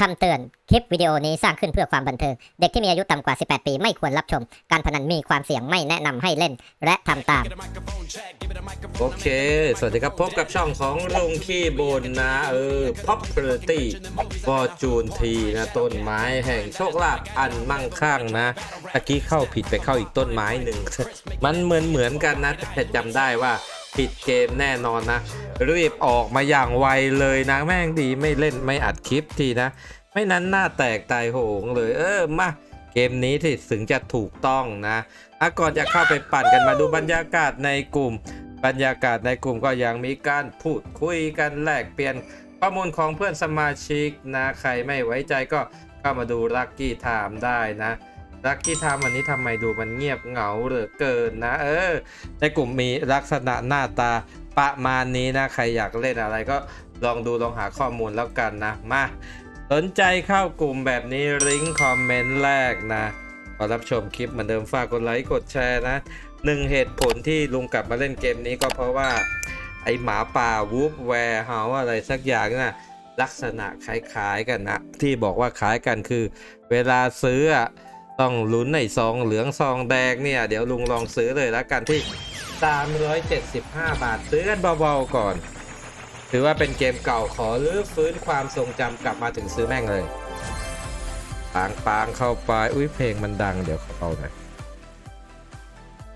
คำเตือน คลิปวิดีโอนี้สร้างขึ้นเพื่อความบันเทิง เด็กที่มีอายุต่ำกว่า 18 ปีไม่ควรรับชม การพนันมีความเสี่ยงไม่แนะนำให้เล่น และทำตาม โอเค สวัสดีครับ พบกับช่องของลุงขี้บนนะ เออ property fortune T นะ ต้นไม้แห่งโชคลาภอันมั่งคั่งนะตะกี้เข้าผิดไปเข้าอีกต้นไม้หนึ่ง มันเหมือนเหมือนกันนะ แต่จำได้ว่า ผิดเกมแน่นอนนะ รีบออกมาอย่างไวเลยนะแม่งดีไม่เล่นไม่อัดคลิปทีนะ ไม่นั้นหน้าแตกตายโหงเลย เออมาเกมนี้ที่ถึงจะถูกต้องนะอะก่อนจะเข้าไปปั่นกันมาดูบรรยากาศในกลุ่ม บรรยากาศในกลุ่มก็ยังมีการพูดคุยกันแลกเปลี่ยนข้อมูลของเพื่อนสมาชิกนะ ใครไม่ไว้ใจก็เข้ามาดูลั c กี้ไทม์ได้นะ ลั c กี้ไทม์วันนี้ทำไมดูมันเงียบเหงาเหลือเกินนะ เออ ในกลุ่มมีลักษณะหน้าตาประมาณนี้นะ ใครอยากเล่นอะไรก็ลองดูลองหาข้อมูลแล้วกันนะ มา สนใจเข้ากลุ่มแบบนี้ลิงก์คอมเมนต์แรกนะขอรับชมคลิปเหมือนเดิมฝากกดไลค์กดแชร์นะหนึ่งเหตุผลที่ลุงกลับมาเล่นเกมนี้ก็เพราะว่า ไอหมาป่าวูฟแวร์เฮาอะไรสักอย่างนะ่ะลักษณะคล้ายๆกันนะ ที่บอกว่าคล้ายกันคือ เวลาซื้ออะ ต้องลุ้นในซองเหลืองซองแดงเนี่ย เดี๋ยวลุงลองซื้อเลยแล้วกันที่ 375 บาท ซื้อกันเบาๆก่อน ถือว่าเป็นเกมเก่าขอรื้อฟื้นความทรงจำกลับมาถึงซื้อแม่งเลยปางปางเข้าไป อุ้ยเพลงมันดังเดี๋ยวเขาเอาหน่อย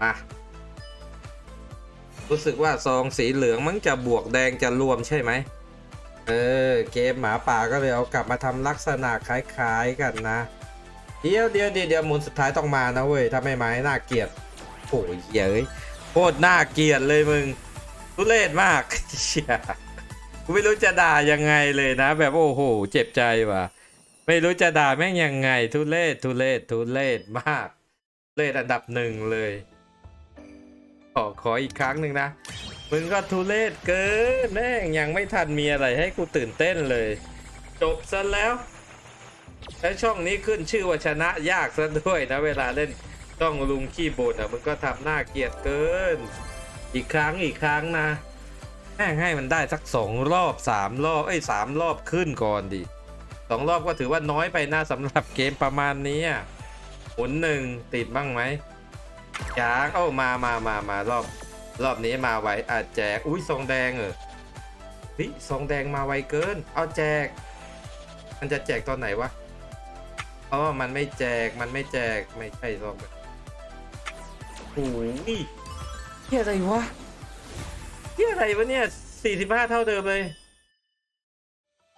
มารู้สึกว่าซองสีเหลืองมันจะบวกแดงจะรวมใช่ไหม เออ เกมหมาป่าก็เลยเอากลับมาทำลักษณะคล้ายๆกันนะ เดี๋ยวเดี๋ยวเดี๋ยวเดียวมุนสุดท้ายต้องมานะเว้ยถ้าไม่มาน่าเกลียดโอ้ยเย้ยโคตรน่าเกลียดเลยมึงทุเรศมากเชี่ยกูไม่รู้จะด่ายังไงเลยนะ แบบโอ้โห เจ็บใจว่ะ ไม่รู้จะด่าแม่งยังไง ทุเลศทุเลศทุเลศมากเลศอันดับหนึ่งเลยขอขออีกครั้งหนึ่งนะมึงก็ทุเลศเกินแม่งยังไม่ทันมีอะไรให้กูตื่นเต้นเลย จบซะแล้ว แล้วช่องนี้ขึ้นชื่อว่าชนะยากซะด้วยนะเวลาเล่นช่องลุงขี้บ่นอะมึงก็ทำหน้าเกลียดเกิน อีกครั้งอีกครั้งนะแม่งให้มันได้สักสองรอบสามรอบเอ้ยสามรอบขึ้นก่อนดิสองรอบก็ถือว่าน้อยไปนะสำหรับเกมประมาณนี้หุนหนึ่งติดบ้างไหมยางเอ้ามามามามารอบรอบนี้มาไวอาจแจกอุ้ยซองแดงเออเฮ้ยซองแดงมาไวเกิน เอาแจก มันจะแจกตอนไหนวะ อ๋อมันไม่แจกมันไม่แจกไม่ใช่ซองแบบโอ้ยเฮียอะไรวะเฮียอะไรวะเนี่ยสี่สิบห้าเท่าเดิมเลย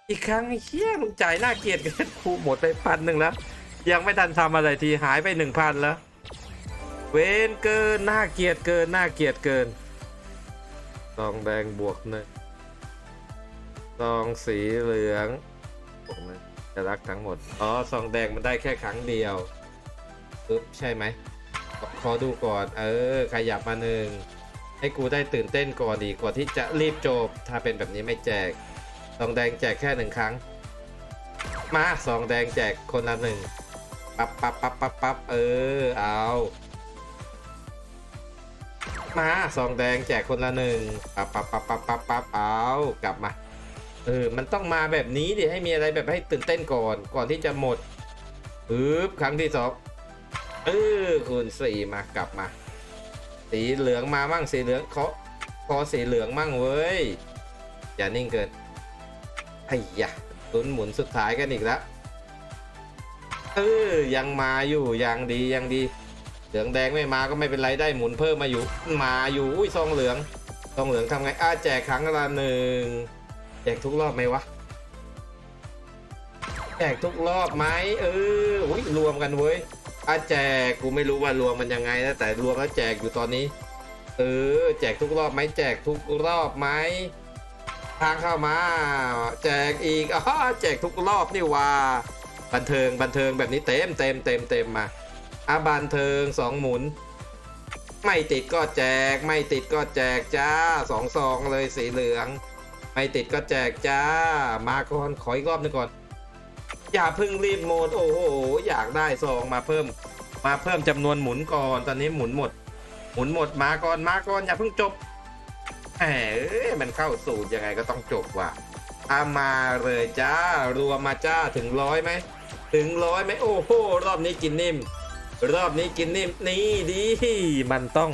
อีกครั้งเฮียมึงจ่ายหน้าเกลียดกันครูหมดไปพันหนึ่งแล้ว ยังไม่ทันทำอะไรทีหายไปหนึ่งพันแล้ว เวนเกินหน้าเกลียดเกินหน้าเกลียดเกินซองแดงบวกหนึ่งซองสีเหลืองบวกหนึ่ง จะรักทั้งหมด อ๋อ ซองแดงมันได้แค่ครั้งเดียวปึ๊บใช่ไหมขอขอดูก่อน เออ ขยับมาหนึ่ง ให้กูได้ตื่นเต้นก่อนดีกว่าที่จะรีบจบ ถ้าเป็นแบบนี้ไม่แจก ซองแดงแจกแค่หนึ่งครั้ง มาซองแดงแจกคนละหนึ่ง ปั๊บปั๊บปั๊บปั๊บปับเออ เอา มาซองแดงแจกคนละหนึ่ง ปับปั๊บปั๊บปั๊บปั๊บปั๊บเอา กลับมา เออ มันต้องมาแบบนี้ดิให้มีอะไรแบบให้ตื่นเต้นก่อน ก่อนที่จะหมดปึ๊บครั้งที่สองเออคูณสี่มากลับมา สีเหลืองมามั่งสีเหลืองเคาะคอสีเหลืองมั่งเว้ย อย่านิ่งเกินไอ้ยะลุ้นหมุนสุดท้ายกันอีกแล้วเออยังมาอยู่ยังดียังดี เหลืองแดงไม่มาก็ไม่เป็นไรได้หมุนเพิ่มมาอยู่ มาอยู่อุ้ยซองเหลืองซองเหลืองทำไงอ้าแจกครั้งละหนึ่ง แจกทุกรอบไหมวะแจกทุกรอบไหมเอออุ้ยรวมกันเว้ยอาแจกกูไม่รู้ว่ารวมมันยังไงนะแต่รวมแล้วแจกอยู่ตอนนี้ เออ แจกทุกรอบไหมแจกทุกรอบไหมทางเข้ามา แจกอีกอ๋อแจกทุกรอบนี่ว่าบันเทิงบันเทิงแบบนี้เต็มเต็มเต็มเต็มมาอาบันเทิงสองหมุน ไม่ติดก็แจก ไม่ติดก็แจกจ้าสองซองเลยสีเหลือง ไม่ติดก็แจกจ้า มาก่อนขออีกรอบหนึงก่อน อย่าเพึ่งรีบหมดโอ้โห อยากได้ซองมาเพิ่ม มาเพิ่มจำนวนหมุนก่อน ตอนนี้หมุนหมด หมุนหมดมาก่อนมาก่อนอย่าเพิ่งจบแหมมันเข้าสูตรยังไงก็ต้องจบว่ะอามาเลยจ้ารวมมาจ้าถึงร้อยไหมถึงร้อยไหมโอ้โหรอบนี้กินนิ่ม รอบนี้กินนิ่มนี่ดีมันต้อง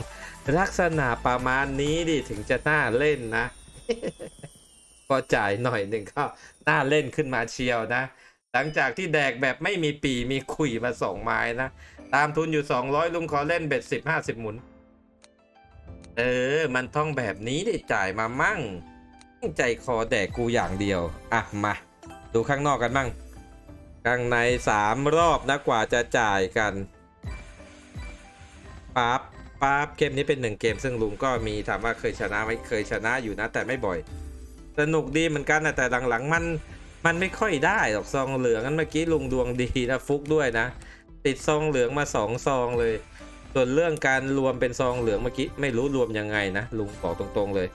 ลักษณะประมาณนี้ดิถึงจะน่าเล่นนะ พอจ่ายหน่อยหนึ่งก็น่าเล่นขึ้นมาเชียวนะ หลังจากที่แดกแบบไม่มีปีมีขุยมาสองไม้นะ ตามทุนอยู่ 200 ลุงขอเล่นเบ็ดสิบห้าสิบหมุน เออ มันต้องแบบนี้ได้จ่ายมามั่ง ใจคอแดกกูอย่างเดียว อะ มา ดูข้างนอกกันมั่งข้างในสามรอบนะกว่าจะจ่ายกันปั๊บปั๊บเกมนี้เป็นหนึ่งเกมซึ่งลุงก็มีถามว่าเคยชนะไหมเคยชนะอยู่นะแต่ไม่บ่อย สนุกดีเหมือนกันนะแต่หลังๆมันมันไม่ค่อยได้หรอกซองเหลืองนั้นเมื่อกี้ลุงดวงดีนะฟุกด้วยนะ ติดซองเหลืองมาสองซองเลย ส่วนเรื่องการรวมเป็นซองเหลืองเมื่อกี้ไม่รู้รวมยังไงนะลุงบอกตรงๆเลย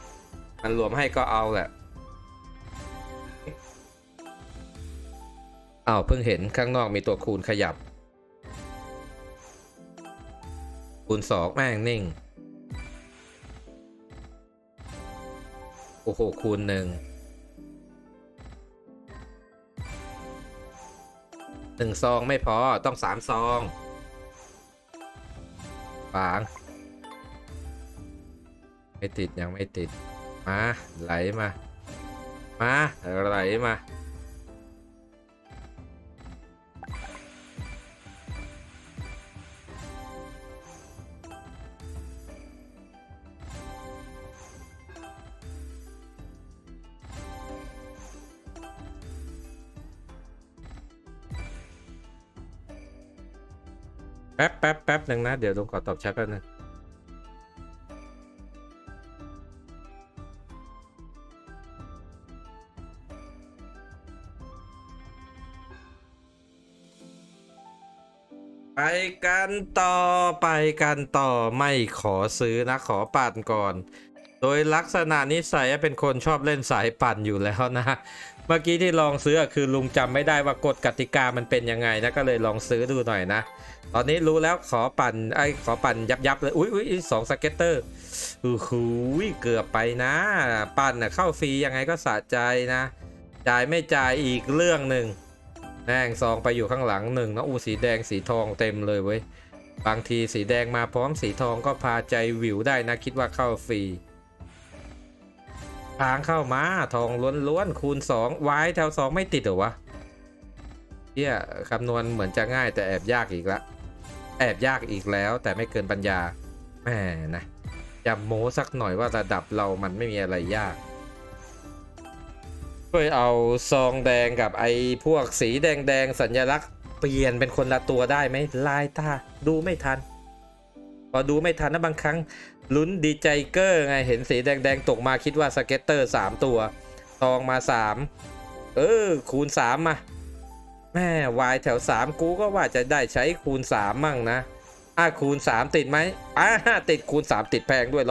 มันรวมให้ก็เอาแหละอ้าวเพิ่งเห็นข้างนอกมีตัวคูณขยับ คูณสองแม่งนิ่ง โอ้โห คูณหนึ่งหนึ่งซองไม่พอต้องสามซองฝาง ไม่ติดยังไม่ติด มา ไหลมา มา ไหลมา ป๊บแป๊บแป๊บหนึ่งนะ เดี๋ยวลุงขอตอบแชทแป๊บนึงไปกันต่อไปกันต่อไม่ขอซื้อนะขอปั่นก่อน โดยลักษณะนิสัยเป็นคนชอบเล่นสายปั่นอยู่แล้วนะ เมื่อกี้ที่ลองซื้อคือลุงจำไม่ได้ว่ากฎกติกามันเป็นยังไงนะก็เลยลองซื้อดูหน่อยนะ ตอนนี้รู้แล้วขอปั่นไอ้ขอปั่นยับยับเลยอุ้ยอุ้ยสองสเก็ตเตอร์อู้หูยเกือบไปนะ ปั่นน่ะเข้าฟรียังไงก็สะใจนะ จ่ายไม่จ่ายอีกเรื่องหนึ่งแม่งซองไปอยู่ข้างหลังหนึ่งนะอู้สีแดงสีทองเต็มเลยเว้ยบางทีสีแดงมาพร้อมสีทองก็พาใจวิวได้นะคิดว่าเข้าฟรี ทางเข้ามาทองล้วนๆคูณ2วายแถว 2 ไม่ติดเหรอวะเที่ยคำนวณเหมือนจะง่ายแต่แอบยากอีกละ แอบยากอีกแล้วแต่ไม่เกินปัญญาแหมนะอย่าโม้สักหน่อยว่าระดับเรามันไม่มีอะไรยาก ช่วยเอาซองแดงกับไอ้พวกสีแดงแดงๆสัญลักษณ์เปลี่ยนเป็นคนละตัวได้ไหมลายตาดูไม่ทัน พอดูไม่ทันนะบางครั้ง ลุ้นดีใจเกอร์ไงเห็นสีแดงๆตกมาคิดว่าสเก็ตเตอร์ 3 ตัว ทองมา 3 เออ คูณ 3 มาแม่วายแถว 3 กูก็ว่าจะได้ใช้คูณ 3 มั่งนะอะคูณ 3 ติดไหมอ่าติดคูณ 3 ติดแพงด้วย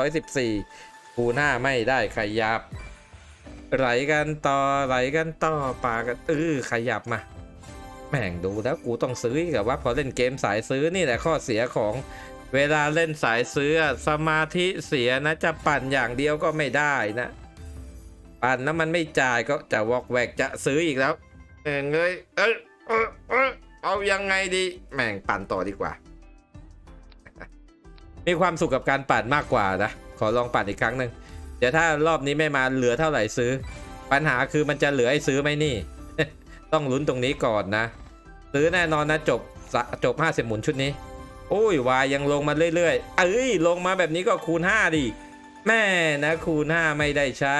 114 คูณ 5 ไม่ได้ขยับ ไหลกันต่อไหลกันต่อปากันเออขยับมาแม่งดูแล้วกูต้องซื้อกับว่าพอเล่นเกมสายซื้อนี่แหละข้อเสียของ เวลาเล่นสายซื้อสมาธิเสียนะจะปั่นอย่างเดียวก็ไม่ได้นะ ปั่นแล้วมันไม่จ่ายก็จะวอกแวกจะซื้ออีกแล้วเอ้ยเอยเอยเอยเอายังไงดีแม่งปั่นต่อดีกว่า มีความสุขกับการปั่นมากกว่านะ ขอลองปั่นอีกครั้งหนึ่งเดี๋ยวถ้ารอบนี้ไม่มาเหลือเท่าไหร่ซื้อ ปัญหาคือมันจะเหลือให้ซื้อไหมนี่ ต้องลุ้นตรงนี้ก่อนนะ ซื้อแน่นอนนะจบจบ 50 หมุนชุดนี้ โอ้ยวายยังลงมาเรื่อยๆ เอ้ยลงมาแบบนี้ก็คูณ 5 ดิ แม่นะคูณ 5 ไม่ได้ใช้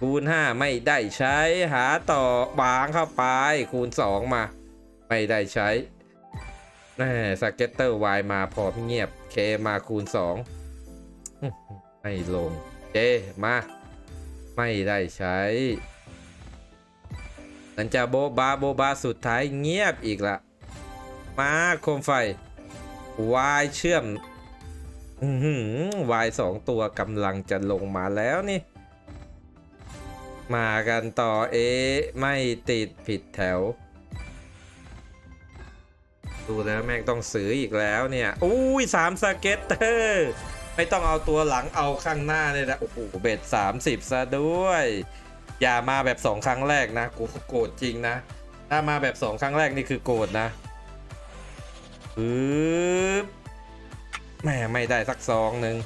คูณ 5 ไม่ได้ใช้ หาต่อบางเข้าไป คูณ 2 มา ไม่ได้ใช้แม่สเก็ตเตอร์วายมาพอเงียบเคมาคูณ2อื้อหือไม่ลงเจมา ไม่ได้ใช้นันจะโบบาโบบาสุดท้ายเงียบอีกละมาโคมไฟ วายเชื่อมวายสองตัวกำลังจะลงมาแล้วนี่ มากันต่อเอ ไม่ติดผิดแถว ดูแล้วแม่งต้องซื้ออีกแล้วเนี่ย อุ้ยสามสเก็ตเตอร์ไม่ต้องเอาตัวหลังเอาข้างหน้าเลยนะโอ้โหเบ็ดสามสิบซะด้วย อย่ามาแบบสองครั้งแรกนะกูโกรธจริงนะ ถ้ามาแบบสองครั้งแรกนี่คือโกรธนะ ปึ๊บแหม่ไม่ได้สักซองหนึ่ง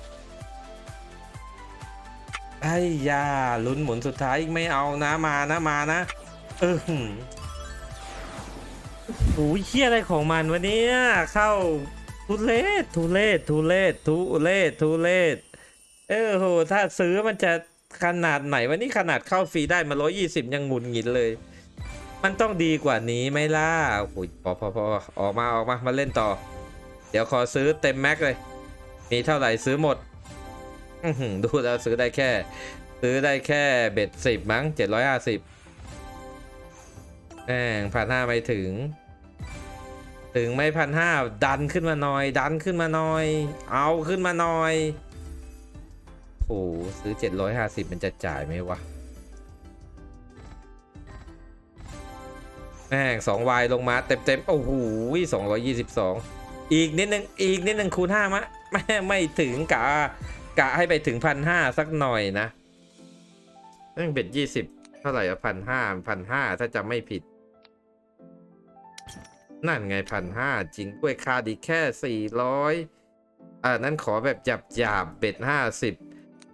ไอ้ยาลุ้นหมุนสุดท้ายไม่เอานะมานะมานะ เออหือโอ้ยเฮียอะไรของมันวะเนี่ยเข้าทุเลศทุเลศทุเลศทุเลศทุเลศเออโหถ้าซื้อมันจะขนาดไหนวะนี่ขนาดเข้าฟรีได้มาร้อยี่สิบยังหงุนหงิดเลย มันต้องดีกว่านี้ไหมล่ะโอ้โหพอพอพอออกมาออกมามาเล่นต่อ เดี๋ยวขอซื้อเต็มแม็กเลย มีเท่าไหร่ซื้อหมดดูแล้วซื้อได้แค่ ซื้อได้แค่เบ็ดสิบมั้งเจ็ดร้อยห้าสิบแม่งพันห้าไม่ถึง ถึงไม่พันห้าดันขึ้นมาหน่อย ดันขึ้นมาหน่อย เอาขึ้นมาหน่อยโอ้โหซื้อเจ็ดร้อยห้าสิบมันจะจ่ายไหมวะ แม่งสองวายลงมาเต็มเต็มๆโอ้โหสองร้อยยี่สิบสองอีกนิดนึงอีกนิดนึงคูณห้ามะแม่ไม่ถึงกะกะให้ไปถึงพันห้าสักหน่อยนะเรื่งเบ็ดยี่สิบเท่าไหร่อะพันห้าพันห้าถ้าจำไม่ผิด นั่นไงพันห้าจริงกล้วยคาดีแค่สี่ร้อยอ่านั่นขอแบบจับจาบเบ็ดห้าสิบ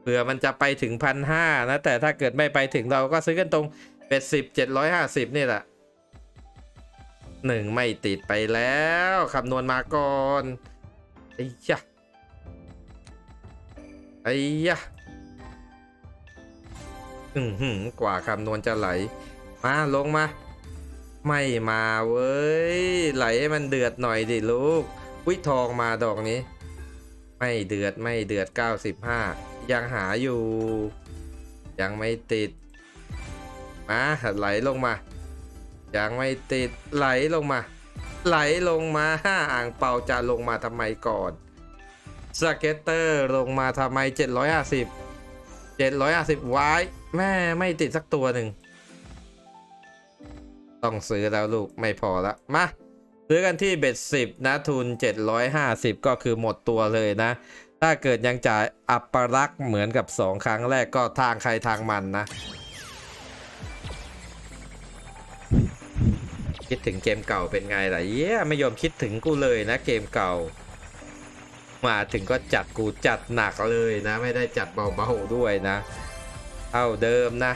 เผื่อมันจะไปถึงพันห้านะ แต่ถ้าเกิดไม่ไปถึงเราก็ซื้อกันตรงเบ็ดสิบเจ็ดร้อยห้าสิบนี่แหละ หนึ่งไม่ติดไปแล้วคำนวณมาก่อนไอ้ยะไอ้ยะอือหือกว่าคำนวณจะไหล มาลงมา ไม่มาเว้ย ไหลให้มันเดือดหน่อยดิลูกวิทองมาดอกนี้ ไม่เดือดไม่เดือด 95 ยังหาอยู่ ยังไม่ติด มาไหลลงมา ยังไม่ติดไหลลงมา ไหลลงมาอ่างเปาจะลงมาทำไมก่อนสเก็ตเตอร์ลงมาทำไม 750 750ไว้แม่ไม่ติดสักตัวหนึ่ง ต้องซื้อแล้วลูกไม่พอละมาซื้อกันที่เบ็ดสิบนะทุน 750 ก็คือหมดตัวเลยนะ ถ้าเกิดยังจ่ายอัปปรักษ์เหมือนกับ 2 ครั้งแรกก็ทางใครทางมันนะ คิดถึงเกมเก่าเป็นไงล่ะเย้ไม่ยอมคิดถึงกูเลยนะเกมเก่า มาถึงก็จัดกูจัดหนักเลยนะ ไม่ได้จัดเบาๆด้วยนะเท่าเดิมนะ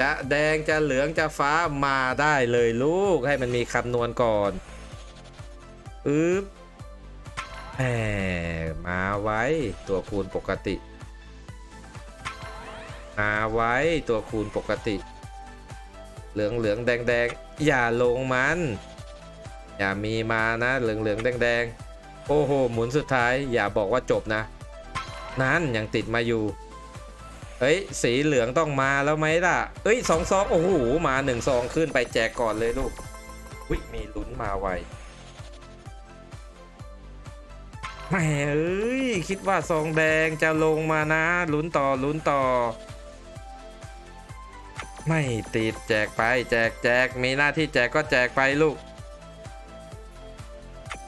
จะแดงจะเหลืองจะฟ้ามาได้เลยลูกให้มันมีคำนวณก่อนอึ๊บแหมมาไว้ตัวคูณปกติ มาไว้ตัวคูณปกติ เหลืองเหลืองแดงแดง อย่าลงมัน อย่ามีมานะ เหลืองเหลืองแดงแดงโอ้โห หมุนสุดท้าย อย่าบอกว่าจบนะ นั่นยังติดมาอยู่เฮ้ย สีเหลืองต้องมาแล้วไหมล่ะ เอ้ยสองซองโอ้โห มาหนึ่งซองขึ้นไปแจกก่อนเลยลูกวิมีลุ้นมาไวแหมเอ้ย คิดว่าซองแดงจะลงมานะ ลุ้นต่อลุ้นต่อ ไม่ติดแจกไปแจกแจกมีหน้าที่แจกก็แจกไปลูก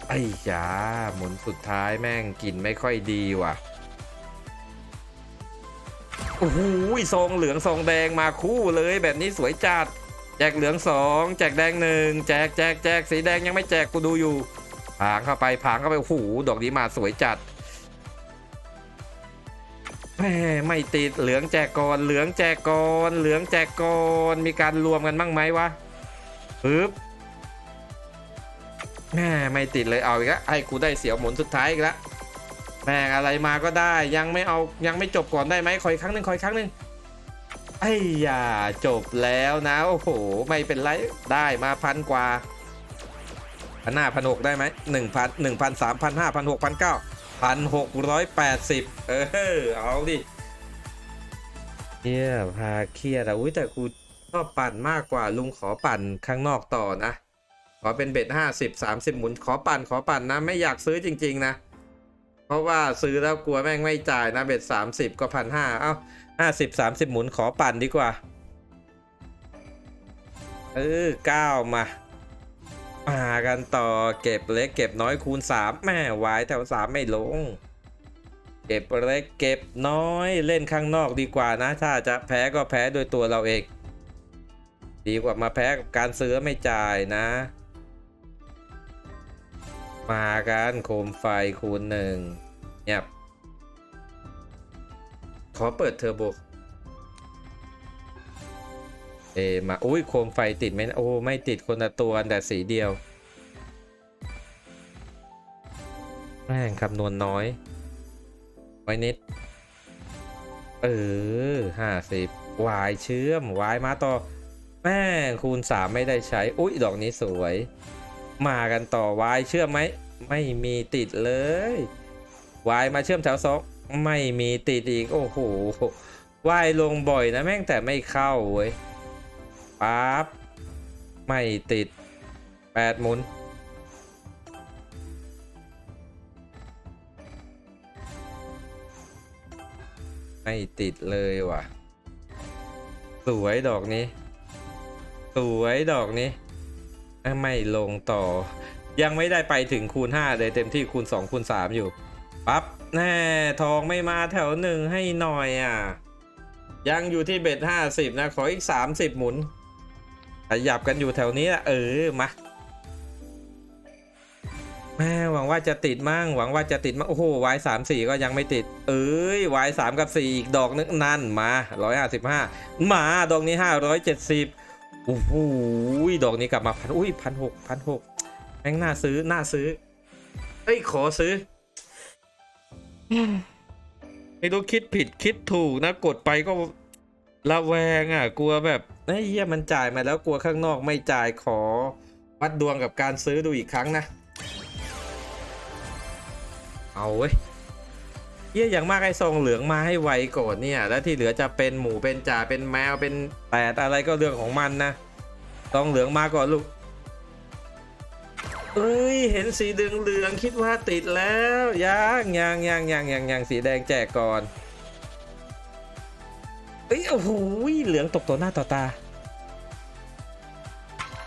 ไอ้ยาหมุนสุดท้ายแม่งกลิ่นไม่ค่อยดีว่ะโอ้โหซองเหลืองซองแดงมาคู่เลยแบบนี้สวยจัด แจกเหลืองสองแจกแดงหนึ่งแจกแจกแจกสีแดงยังไม่แจกกูดูอยู่ผางเข้าไปผางเข้าไปโอ้โหดอกนี้มาสวยจัด ไม่ติดเหลืองแจกก่อนเหลืองแจกก่อนเหลืองแจกก่อนมีการรวมกันบ้างไหมวะปึ๊บแหมไม่ติดเลยเอาอีกแล้วให้กูได้เสียวหมุนสุดท้ายอีกแล้วแม่งอะไรมาก็ได้ยังไม่เอายังไม่จบก่อนได้ไหมขออีกครั้งหนึ่งขออีกครั้งหนึ่งไอ้ยาจบแล้วนะโอ้โหไม่เป็นไรได้มาพันกว่าพันห้าพันหกได้ไหมหนึ่งพันหนึ่งพันสามพันห้าพันหกพันเก้า พันหกร้อยแปดสิบเออ เอาดิเฮียพาเครียดอะอุ้ยแต่กูชอบปั่นมากกว่าลุงขอปั่นข้างนอกต่อนะ ขอเป็นเบ็ดห้าสิบสามสิบหมุนขอปั่นขอปั่นนะ ไม่อยากซื้อจริง ๆ นะ เพราะว่าซื้อแล้วกลัวแม่งไม่จ่ายนะเบ็ดสามสิบก็พันห้าเอ้าห้าสิบสามสิบหมุนขอปั่นดีกว่า เออเก้ามา มากันต่อเก็บเล็กเก็บน้อยคูณสามแม่วายแถวสามไม่ลง เก็บเล็กเก็บน้อยเล่นข้างนอกดีกว่านะ ถ้าจะแพ้ก็แพ้โดยตัวเราเอง ดีกว่ามาแพ้กับการซื้อไม่จ่ายนะ มากันโคมไฟคูณหนึ่งเงียบขอเปิดเทอร์โบ เอมาอุ้ยโคมไฟติดไหมโอ้ไม่ติดคนละตัวแต่สีเดียวแม่งคำนวณน้อย ไว้นิด เออห้าสิบวายเชื่อมวายมาต่อ แม่งคูณสามไม่ได้ใช้ อุ้ยดอกนี้สวย มากันต่อวายเชื่อมไหม ไม่มีติดเลยวายมาเชื่อมแถวสองไม่มีติดอีก โอ้โหวายลงบ่อยนะแม่งแต่ไม่เข้าเว้ย ปั๊บไม่ติดแปดหมุน ไม่ติดเลยว่ะ สวยดอกนี้ สวยดอกนี้ ไม่ลงต่อ ยังไม่ได้ไปถึงคูณ 5 เลยเต็มที่คูณ 2 คูณ 3 อยู่ ปั๊บแน่ทองไม่มาแถวหนึ่งให้หน่อยอะ ยังอยู่ที่เบ็ด50 นะ ขออีก 30 หมุน ขยับกันอยู่แถวนี้ละเออมาแม่หวังว่าจะติดมั่งหวังว่าจะติดมั่งโอ้โหวายสามสี่ก็ยังไม่ติด เอ้ยวายสามกับสี่อีกดอกนึงนั่นมาร้อยห้าสิบห้ามาดอกนี้ห้าร้อยเจ็ดสิบโอ้โหดอกนี้กลับมาพันอุ้ยพันหกพันหกแม่งน่าซื้อน่าซื้อเอ้ยขอซื้อไม่รู้คิดผิดคิดถูกนะกดไปก็ระแวงอะ กลัวแบบ เฮ้ยเหี้ยมันจ่ายมาแล้วกลัวข้างนอกไม่จ่ายขอวัดดวงกับการซื้อดูอีกครั้งนะ เอาเว้ยเยี่ยอย่างมากไอ้ซองเหลืองมาให้ไวก่อนเนี่ย แล้วที่เหลือจะเป็นหมูเป็นจ่าเป็นแมวเป็นแปดอะไรก็เรื่องของมันนะซองเหลืองมาก่อนลูกเอ้ยเห็นสีเหลืองเหลืองคิดว่าติดแล้วยังยังยังยังยังยังสีแดงแจกก่อน เอ้ยโอ้โหเหลืองตกต่อหน้าต่อตา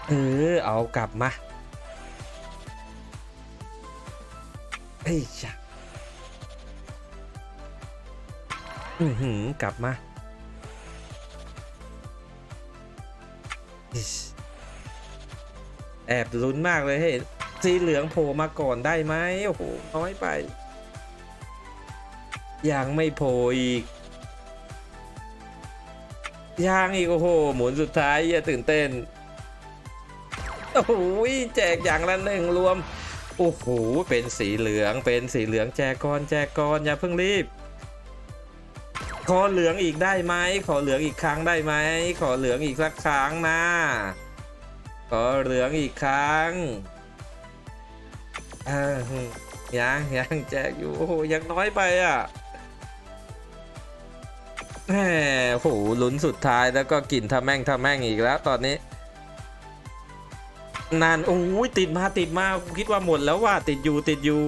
เออ เอากลับมาเอ้ยจ้ะอือหือกลับมาแอบลุ้นมากเลยเฮ้ยสีเหลืองโผล่มาก่อนได้ไหมโอ้โหน้อยไป ยังไม่โผล่อีก ยังอีกโอ้โห หมุนสุดท้ายอย่าตื่นเต้น โอ้โหแจกอย่างละหนึ่งรวม โอ้โห เป็นสีเหลือง เป็นสีเหลืองแจกก่อนแจกก่อนอย่าเพิ่งรีบ ขอเหลืองอีกได้ไหม ขอเหลืองอีกครั้งได้ไหม ขอเหลืองอีกสักครั้งนะ ขอเหลืองอีกครั้งยังยังแจกอยู่ โอ้โห ยังน้อยไปอะ แหมโอ้โหลุ้นสุดท้ายแล้วก็กลิ่นทะแม่งทะแม่งอีกแล้วตอนนี้ นานโอ้ยติดมาติดมาคิดว่าหมดแล้วว่าติดอยู่ติดอยู่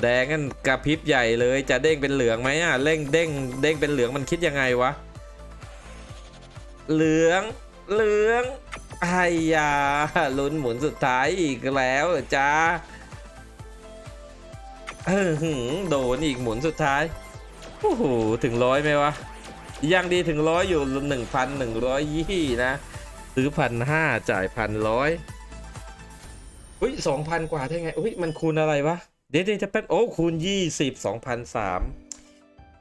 แดงกันกระพริบใหญ่เลยจะเด้งเป็นเหลืองไหมอะเร่งเด้งเด้งเป็นเหลืองมันคิดยังไงวะ เหลืองเหลืองไอ้ยาลุ้นหมุนสุดท้ายอีกแล้วจ้าเออหือโดนอีกหมุนสุดท้าย โอ้โหถึงร้อยไหมวะ ยังดีถึงร้อยอยู่หนึ่งพันหนึ่งร้อยยี่นะ ซื้อพันห้าจ่ายพันร้อยอุ้ยสองพันกว่าได้ไงอุ้ยมันคูณอะไรวะ เดี๋ยวเดี๋ยวจะแป๊บโอ้คูณยี่สิบสองพันสาม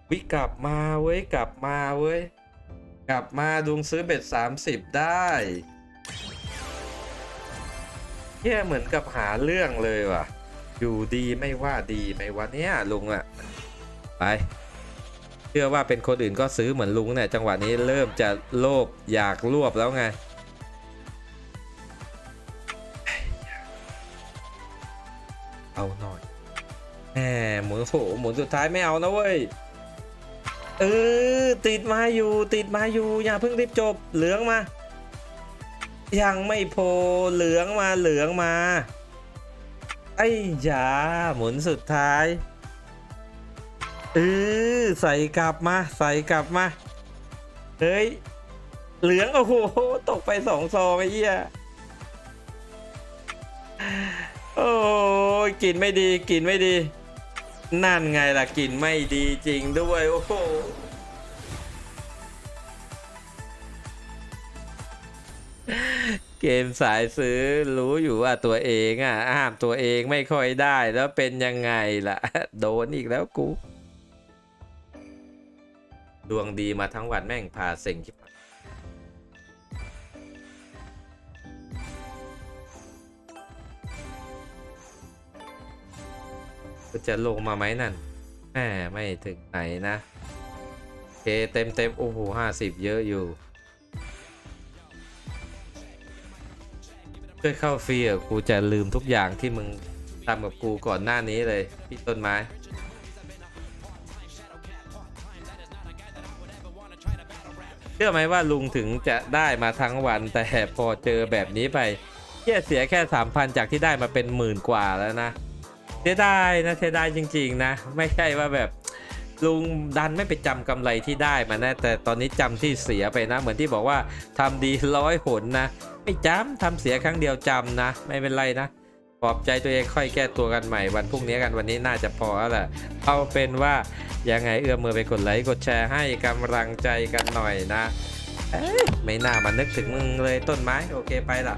วิกลับมาเว้ยกลับมาเว้ยกลับมาดุงซื้อเบ็ดสามสิบได้แย่เหมือนกับหาเรื่องเลยว่ะ อยู่ดีไม่ว่าดีไหมวะเนี่ยลุงอะไป เชื่อว่าเป็นคนอื่นก็ซื้อเหมือนลุงเนี่ยจังหวะนี้เริ่มจะโลภอยากรวบแล้วไงเอาหน่อยแหมหมุนโหหมุนสุดท้ายไม่เอานะเว้ยเออติดมาอยู่ติดมาอยู่อย่าเพิ่งรีบจบเหลืองมา ยังไม่โพเหลืองมาเหลืองมาไอ้ยาหมุนสุดท้าย เออใส่กลับมาใส่กลับมา เฮ้ย เหลืองโอ้โห ตกไปสองซองไอ้เหี้ยโอ้ยกลินไม่ดีกลินไม่ดี นั่นไงล่ะกลิ่นไม่ดีจริงด้วยโอ้โหเกมสายซื้อรู้อยู่ว่าตัวเองอะห้ามตัวเองไม่ค่อยได้แล้วเป็นยังไงล่ะ โดนอีกแล้วกู ดวงดีมาทั้งวันแม่งพาเซ็งชิบหายก็จะลงมาไหมนั่นแหมไม่ถึงไหนนะโอเคเต็มเต็มโอ้โหห้าสิบเยอะอยู่ช่วยเข้าฟรีอะกูจะลืมทุกอย่างที่มึงทำกับกูก่อนหน้านี้เลย พี่ต้นไม้ ชื่อไหมว่าลุงถึงจะได้มาทั้งวันแต่พอเจอแบบนี้ไปเหี้ยเสียแค่สามพันจากที่ได้มาเป็นหมื่นกว่าแล้วนะเสียดายนะเสียดายจริง ๆ นะ ไม่ใช่ว่าแบบลุงดันไม่ไปจำกำไรที่ได้มานะแต่ตอนนี้จำที่เสียไปนะ เหมือนที่บอกว่าทำดีร้อยหนนะ ไม่จำทำเสียครั้งเดียวจำนะ ไม่เป็นไรนะ ปลอบใจตัวเองค่อยแก้ตัวกันใหม่วันพรุ่งนี้กันวันนี้น่าจะพอแล้วแหละเอาเป็นว่ายังไงเอื้อมมือไปกดไลค์กดแชร์ให้กำลังใจกันหน่อยนะเอ้ยไม่น่ามานึกถึงมึงเลยต้นไม้โอเคไปละ